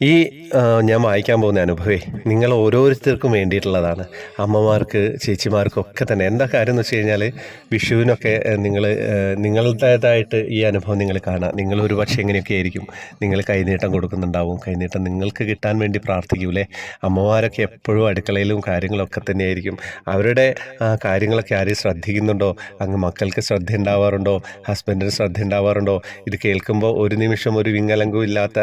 ഈ ഞാൻ വായിക്കാൻ പോകുന്ന അനുഭവേ നിങ്ങൾ ഓരോരുത്തർക്കും വേണ്ടിയിട്ടുള്ളതാണ്. അമ്മമാർക്ക് ചേച്ചിമാർക്കും ഒക്കെ തന്നെ. എന്താ കാര്യം എന്ന് വെച്ച് കഴിഞ്ഞാൽ വിഷുവിനൊക്കെ നിങ്ങൾ നിങ്ങളുടേതായിട്ട് ഈ അനുഭവം നിങ്ങൾ കാണാം. നിങ്ങൾ ഒരു പക്ഷേ എങ്ങനെയൊക്കെ ആയിരിക്കും. നിങ്ങൾ കൈനീട്ടം കൊടുക്കുന്നുണ്ടാവും. കൈനീട്ടം നിങ്ങൾക്ക് കിട്ടാൻ വേണ്ടി പ്രാർത്ഥിക്കൂലേ അമ്മമാരൊക്കെ എപ്പോഴും അടുക്കളയിലും കാര്യങ്ങളൊക്കെ തന്നെയായിരിക്കും. അവരുടെ കാര്യങ്ങളൊക്കെ ആരെയും ശ്രദ്ധിക്കുന്നുണ്ടോ? അങ്ങ് മക്കൾക്ക് ശ്രദ്ധ ഉണ്ടാവാറുണ്ടോ ഹസ്ബൻഡിന് ശ്രദ്ധ ഉണ്ടാവാറുണ്ടോ ഇത് കേൾക്കുമ്പോൾ ഒരു നിമിഷം ഒരു വിങ്ങലങ്കും ഇല്ലാത്ത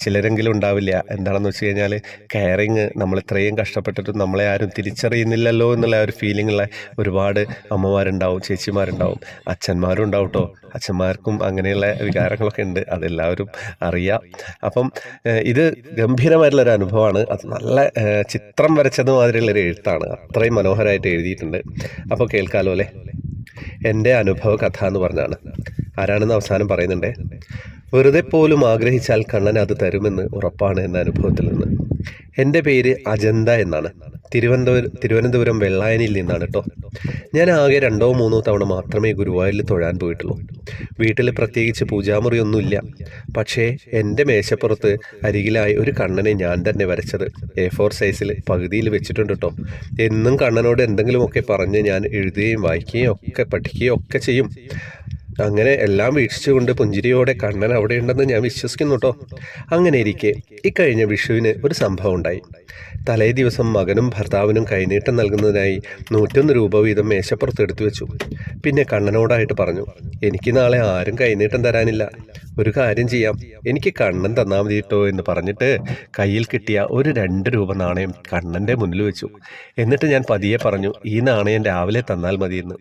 ചിലരെങ്കിലും ഉണ്ടാവില്ല. എന്താണെന്ന് വെച്ച് കഴിഞ്ഞാൽ കെയറിങ് നമ്മൾ ഇത്രയും കഷ്ടപ്പെട്ടിട്ടും നമ്മളെ ആരും തിരിച്ചറിയുന്നില്ലല്ലോ എന്നുള്ള ഒരു ഫീലിങ്ങുള്ള ഒരുപാട് അമ്മമാരുണ്ടാവും ചേച്ചിമാരുണ്ടാവും അച്ഛന്മാരും ഉണ്ടാവും കേട്ടോ അച്ഛന്മാർക്കും അങ്ങനെയുള്ള വികാരങ്ങളൊക്കെ ഉണ്ട്. അതെല്ലാവരും അറിയാം. അപ്പം ഇത് ഗംഭീരമായിട്ടുള്ളൊരു അനുഭവമാണ്. അത് നല്ല ചിത്രം വരച്ചത് മാതിരിയുള്ളൊരു എഴുത്താണ്. അത്രയും മനോഹരമായിട്ട് എഴുതിയിട്ടുണ്ട്. അപ്പോൾ കേൾക്കാമല്ലോ അല്ലേ? എന്റെ അനുഭവ കഥ എന്ന് പറഞ്ഞാണ്. ആരാണെന്ന് അവസാനം പറയുന്നുണ്ടേ? വെറുതെ പോലും ആഗ്രഹിച്ചാൽ കണ്ണൻ അത് തരുമെന്ന് ഉറപ്പാണ് എന്ന അനുഭവത്തിൽ നിന്ന്. എന്റെ പേര് അജന്ത എന്നാണ്. തിരുവനന്തപുരം തിരുവനന്തപുരം വെള്ളായനിൽ നിന്നാണ് കേട്ടോ. ഞാൻ ആകെ രണ്ടോ മൂന്നോ തവണ മാത്രമേ ഗുരുവായൂരിൽ തൊഴാൻ പോയിട്ടുള്ളൂ. വീട്ടിൽ പ്രത്യേകിച്ച് പൂജാമുറിയൊന്നുമില്ല. പക്ഷേ എന്റെ മേശപ്പുറത്ത് അരികിലായി ഒരു കണ്ണനെ ഞാൻ തന്നെ വരച്ചത് എ ഫോർ സൈസിൽ പകുതിയിൽ വെച്ചിട്ടുണ്ട് കേട്ടോ. എന്നും കണ്ണനോട് എന്തെങ്കിലുമൊക്കെ പറഞ്ഞ് ഞാൻ എഴുതുകയും വായിക്കുകയും ഒക്കെ പഠിക്കുകയും ഒക്കെ ചെയ്യും. അങ്ങനെ എല്ലാം വീക്ഷിച്ചുകൊണ്ട് പുഞ്ചിരിയോടെ കണ്ണൻ അവിടെ ഉണ്ടെന്ന് ഞാൻ വിശ്വസിക്കുന്നു കേട്ടോ അങ്ങനെ ഇരിക്കെ ഇക്കഴിഞ്ഞ വിഷുവിന് ഒരു സംഭവം ഉണ്ടായി. തലേ ദിവസം മകനും ഭർത്താവിനും കൈനീട്ടം നൽകുന്നതിനായി നൂറ്റൊന്ന് രൂപ വീതം മേശപ്പുറത്ത് എടുത്തു വെച്ചു. പിന്നെ കണ്ണനോടായിട്ട് പറഞ്ഞു എനിക്ക് നാളെ ആരും കൈനീട്ടം തരാനില്ല. ഒരു കാര്യം ചെയ്യാം. എനിക്ക് കണ്ണൻ തന്നാൽ മതി കേട്ടോ എന്ന് പറഞ്ഞിട്ട് കയ്യിൽ കിട്ടിയ ഒരു രണ്ട് രൂപ നാണയം കണ്ണന്റെ മുന്നിൽ വെച്ചു. എന്നിട്ട് ഞാൻ പതിയെ പറഞ്ഞു ഈ നാണയം രാവിലെ തന്നാൽ മതിയെന്ന്.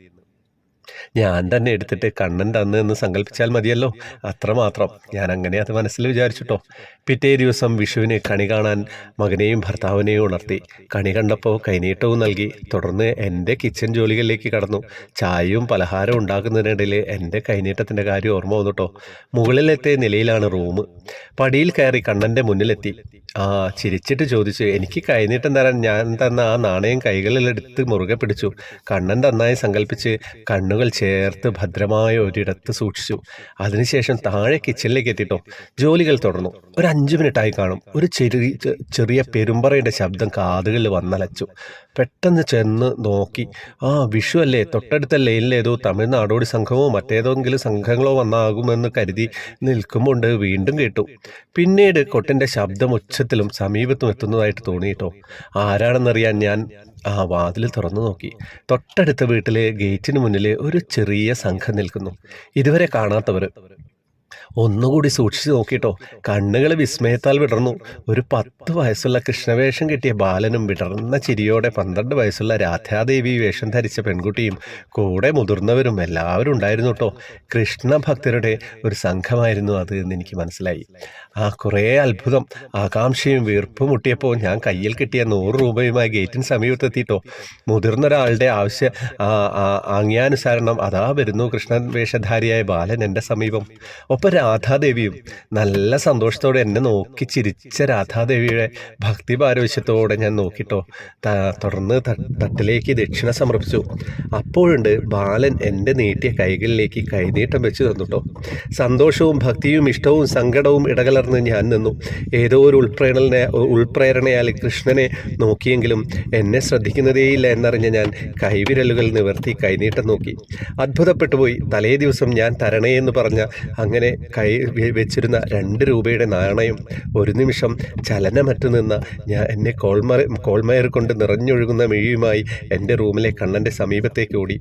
ഞാൻ തന്നെ എടുത്തിട്ട് കണ്ണൻ തന്നു എന്ന് സങ്കല്പിച്ചാൽ മതിയല്ലോ. അത്രമാത്രം. ഞാൻ അങ്ങനെ അത് മനസ്സിൽ വിചാരിച്ചിട്ടോ. പിറ്റേ ദിവസം വിഷുവിന് കണി കാണാൻ മകനെയും ഭർത്താവിനെയും ഉണർത്തി. കണി കണ്ടപ്പോൾ കൈനീട്ടവും നൽകി. തുടർന്ന് എന്റെ കിച്ചൺ ജോലികളിലേക്ക് കടന്നു. ചായയും പലഹാരവും ഉണ്ടാക്കുന്നതിനിടയിൽ എന്റെ കൈനീട്ടത്തിന്റെ കാര്യം ഓർമ്മ വന്നുട്ടോ. മുകളിലത്തെ നിലയിലാണ് റൂം. പടിയിൽ കയറി കണ്ണന്റെ മുന്നിലെത്തി. ആ ചിരിച്ചിട്ട് ചോദിച്ചു എനിക്ക് കൈനീട്ടം തരാൻ ഞാൻ തന്ന ആ നാണയം കൈകളിലെടുത്ത് മുറുകെ പിടിച്ചു. കണ്ണൻ നന്നായി സങ്കല്പിച്ച് കണ്ണുകൾ ചേർത്ത് ഭദ്രമായ ഒരിടത്ത് സൂക്ഷിച്ചു. അതിനുശേഷം താഴെ കിച്ചണിലേക്ക് എത്തിട്ടോ. ജോലികൾ തുടർന്നു. ഒരു അഞ്ച് മിനിറ്റായി കാണും. ഒരു ചെറിയ ചെറിയ പെരുമ്പറയുടെ ശബ്ദം കാതുകളിൽ വന്നലച്ചു. പെട്ടെന്ന് ചെന്ന് നോക്കി. ആ വിഷു അല്ലേ? തൊട്ടടുത്ത ലൈനിലേതോ തമിഴ്നാടോടി സംഘമോ മറ്റേതെങ്കിലും സംഘങ്ങളോ വന്നാകുമെന്ന് കരുതി നിൽക്കുമ്പോണ്ട് വീണ്ടും കേട്ടു. പിന്നീട് കൊട്ടിന്റെ ശബ്ദം ഉച്ചത്തിലും സമീപത്തും എത്തുന്നതായിട്ട് തോന്നിയിട്ടോ ആരാണെന്നറിയാൻ ഞാൻ ആ വാതിൽ തുറന്നു നോക്കി. തൊട്ടടുത്ത വീട്ടിലെ ഗേറ്റിന് മുന്നിൽ ഒരു ചെറിയ സംഘം നിൽക്കുന്നു. ഇതുവരെ കാണാത്തവർ ഒന്നുകൂടി സൂക്ഷിച്ചു നോക്കിയിട്ടോ കണ്ണുകൾ വിസ്മയത്താൽ വിടർന്നു. ഒരു പത്ത് വയസ്സുള്ള കൃഷ്ണവേഷം കിട്ടിയ ബാലനും വിടർന്ന ചിരിയോടെ പന്ത്രണ്ട് വയസ്സുള്ള രാധാദേവി വേഷം ധരിച്ച പെൺകുട്ടിയും കൂടെ മുതിർന്നവരും എല്ലാവരും ഉണ്ടായിരുന്നു കേട്ടോ. കൃഷ്ണഭക്തരുടെ ഒരു സംഘമായിരുന്നു അത് എന്ന് എനിക്ക് മനസ്സിലായി. ആ കുറേ അത്ഭുതം ആകാംക്ഷയും വീർപ്പും മുട്ടിയപ്പോൾ ഞാൻ കയ്യിൽ കിട്ടിയ നൂറ് രൂപയുമായി ഗേറ്റിന് സമീപത്തെത്തിയിട്ടോ മുതിർന്ന ഒരാളുടെ ആവശ്യ ആജ്ഞാനുസരണം അതാ വരുന്നു കൃഷ്ണൻ വേഷധാരിയായ ബാലൻ എന്റെ സമീപം. ഒപ്പം രാധാദേവിയും നല്ല സന്തോഷത്തോടെ എന്നെ നോക്കി ചിരിച്ച രാധാദേവിയുടെ ഭക്തി പാരവശ്യത്തോടെ ഞാൻ നോക്കിട്ടോ. തുടർന്ന് തട്ടിലേക്ക് ദക്ഷിണ സമർപ്പിച്ചു. അപ്പോഴുണ്ട് ബാലൻ എന്റെ നീട്ടിയ കൈകളിലേക്ക് കൈനീട്ടം വെച്ച് തന്നുട്ടോ. സന്തോഷവും ഭക്തിയും ഇഷ്ടവും സങ്കടവും ഇടകലർന്ന് ഞാൻ നിന്നു. ഏതോ ഒരു ഉൾപ്രേരണ ഉൾപ്രേരണയാൽ കൃഷ്ണനെ നോക്കിയെങ്കിലും എന്നെ ശ്രദ്ധിക്കുന്നതേയില്ല എന്നറിഞ്ഞ ഞാൻ കൈവിരലുകൾ നിവർത്തി കൈനീട്ടം നോക്കി. അത്ഭുതപ്പെട്ടുപോയി. തലേ ദിവസം ഞാൻ തരണേ എന്ന് പറഞ്ഞ അങ്ങനെ കൈ വെച്ചിരുന്ന രണ്ട് രൂപയുടെ നാണയം ഒരു നിമിഷം ചലനമറ്റു നിന്ന ഞാൻ എന്നെ കോൾമറ കോൾമയർ കൊണ്ട് നിറഞ്ഞൊഴുകുന്ന മെഴിയുമായി എന്റെ റൂമിലെ കണ്ണന്റെ സമീപത്തേക്ക് ഓടി.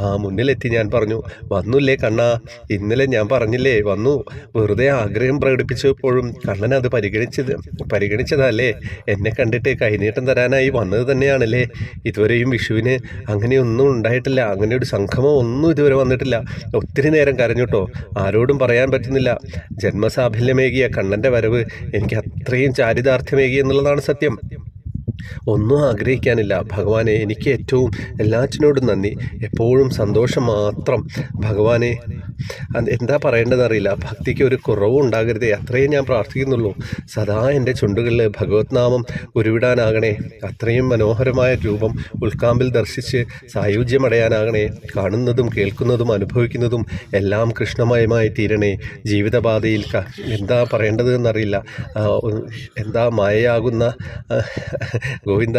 ആ മുന്നിലെത്തി ഞാൻ പറഞ്ഞു വന്നുല്ലേ കണ്ണാ? ഇന്നലെ ഞാൻ പറഞ്ഞില്ലേ വന്നു. വെറുതെ ആഗ്രഹം പ്രകടിപ്പിച്ചപ്പോഴും കണ്ണൻ അത് പരിഗണിച്ചത് പരിഗണിച്ചതല്ലേ? എന്നെ കണ്ടിട്ട് കൈനീട്ടം തരാനായി വന്നത് തന്നെയാണല്ലേ? ഇതുവരെയും വിഷുവിന് അങ്ങനെയൊന്നും ഉണ്ടായിട്ടില്ല. അങ്ങനെ ഒരു സംഗമം ഒന്നും ഇതുവരെ വന്നിട്ടില്ല. ഒത്തിരി നേരം കരഞ്ഞു കേട്ടോ ആരോടും പറയാൻ പറ്റുന്നില്ല. ജന്മസാഫല്യമേകിയ കണ്ണന്റെ വരവ് എനിക്ക് അത്രയും ചാരിതാർത്ഥ്യമേകി എന്നുള്ളതാണ് സത്യം. ഒന്നും ആഗ്രഹിക്കാനില്ല. ഭഗവാനെ എനിക്ക് ഏറ്റവും എല്ലാറ്റിനോടും നന്ദി. എപ്പോഴും സന്തോഷം മാത്രം. ഭഗവാനെ എന്താ പറയേണ്ടതെന്നറിയില്ല ഭക്തിക്ക് ഒരു കുറവും ഉണ്ടാകരുതേ. അത്രയും ഞാൻ പ്രാർത്ഥിക്കുന്നുള്ളൂ. സദാ എന്റെ ചുണ്ടുകളിൽ ഭഗവത് നാമം ഉരുവിടാനാകണേ. അത്രയും മനോഹരമായ രൂപം ഉൾക്കാമ്പിൽ ദർശിച്ച് സായുജ്യമടയാനാകണേ. കാണുന്നതും കേൾക്കുന്നതും അനുഭവിക്കുന്നതും എല്ലാം കൃഷ്ണമയമായി തീരണേ. ജീവിതബാധയിൽ എന്താ പറയേണ്ടതെന്നറിയില്ല എന്താ മായയാകുന്ന ഗോവിന്ദ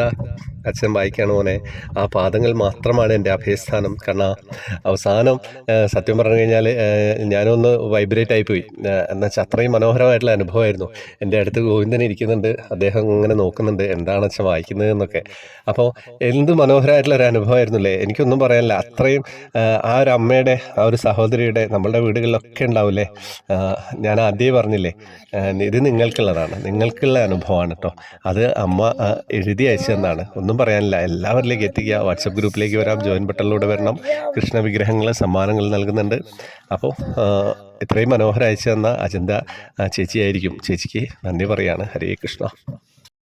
അച്ഛൻ വായിക്കാണ് മോനെ. ആ പാദങ്ങൾ മാത്രമാണ് എന്റെ അഭയസ്ഥാനം. കാരണം അവസാനം സത്യം പറഞ്ഞു കഴിഞ്ഞാൽ ഞാനൊന്ന് വൈബ്രേറ്റ് ആയിപ്പോയി. എന്നുവെച്ചാൽ അത്രയും മനോഹരമായിട്ടുള്ള അനുഭവമായിരുന്നു. എന്റെ അടുത്ത് ഗോവിന്ദൻ ഇരിക്കുന്നുണ്ട്. അദ്ദേഹം ഇങ്ങനെ നോക്കുന്നുണ്ട്. എന്താണ് അച്ഛൻ വായിക്കുന്നത് എന്നൊക്കെ. അപ്പോൾ എന്ത് മനോഹരമായിട്ടുള്ള ഒരു അനുഭവമായിരുന്നു അനുഭവമായിരുന്നില്ലേ? എനിക്കൊന്നും പറയാനില്ല. അത്രയും ആ, ഒരു അമ്മയുടെ ആ ഒരു സഹോദരിയുടെ നമ്മളുടെ വീടുകളിലൊക്കെ ഉണ്ടാവില്ലേ? ഞാൻ ആദ്യമേ പറഞ്ഞില്ലേ ഇത് നിങ്ങൾക്കുള്ളതാണ്. നിങ്ങൾക്കുള്ള അനുഭവമാണ് കേട്ടോ അത് അമ്മ എഴുതി അയച്ചു തന്നാണ് ഒന്നും പറയാനില്ല. എല്ലാവരിലേക്ക് എത്തിക്കുക. വാട്സപ്പ് ഗ്രൂപ്പിലേക്ക് വരാം. ജോയിൻ ബട്ടണിലൂടെ വരണം. കൃഷ്ണ വിഗ്രഹങ്ങൾ സമ്മാനങ്ങൾ നൽകുന്നുണ്ട്. അപ്പോൾ ഇത്രയും മനോഹരം അയച്ചു തന്ന അജന്ത ചേച്ചിയായിരിക്കും. ചേച്ചിക്ക് നന്ദി പറയാണ്. ഹരേ കൃഷ്ണ.